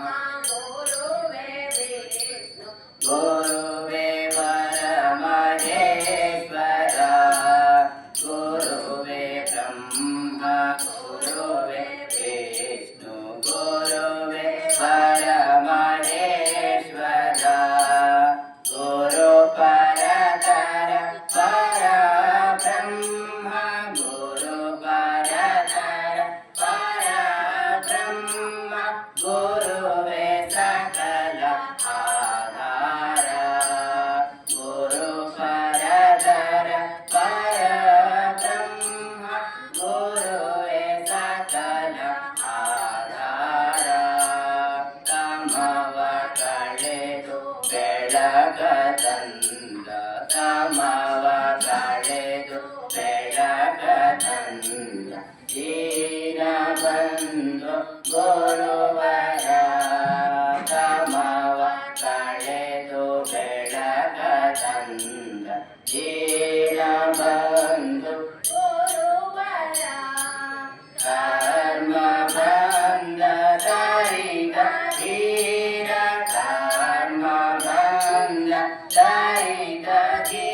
Mama. ಬೆಳಗದಂದ ಸಮವ ಕಳೆದು ಬೆಳಗದಂದ ತೀರ ಬಂದು ಗುರುವರ ಸಮವ ಕಳೆದು ಬೆಳಗದಂದ ತೀರ Dari Gadi